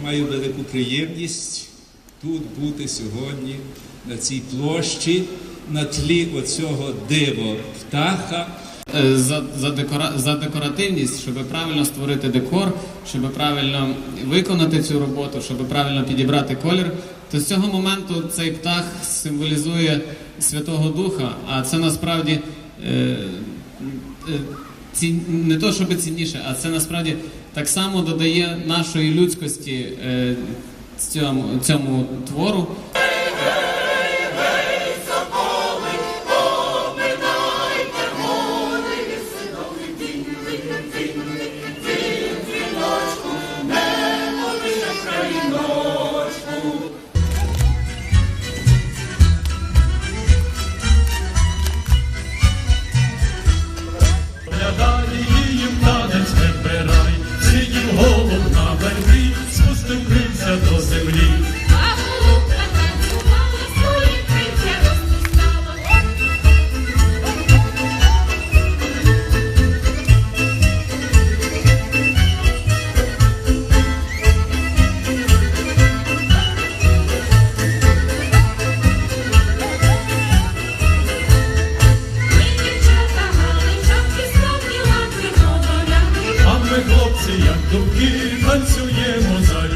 Маю велику приємність тут бути сьогодні на цій площі на тлі оцього диво птаха. Е, За, за, декора, за декоративність, щоб правильно створити декор, щоб правильно виконати цю роботу, щоб правильно підібрати колір, то з цього моменту цей птах символізує Святого Духа, а це насправді е, е, ці, не то, щоб цінніше, а це насправді так само додає нашої людськості е, цьому, цьому твору. думки танцюємо за.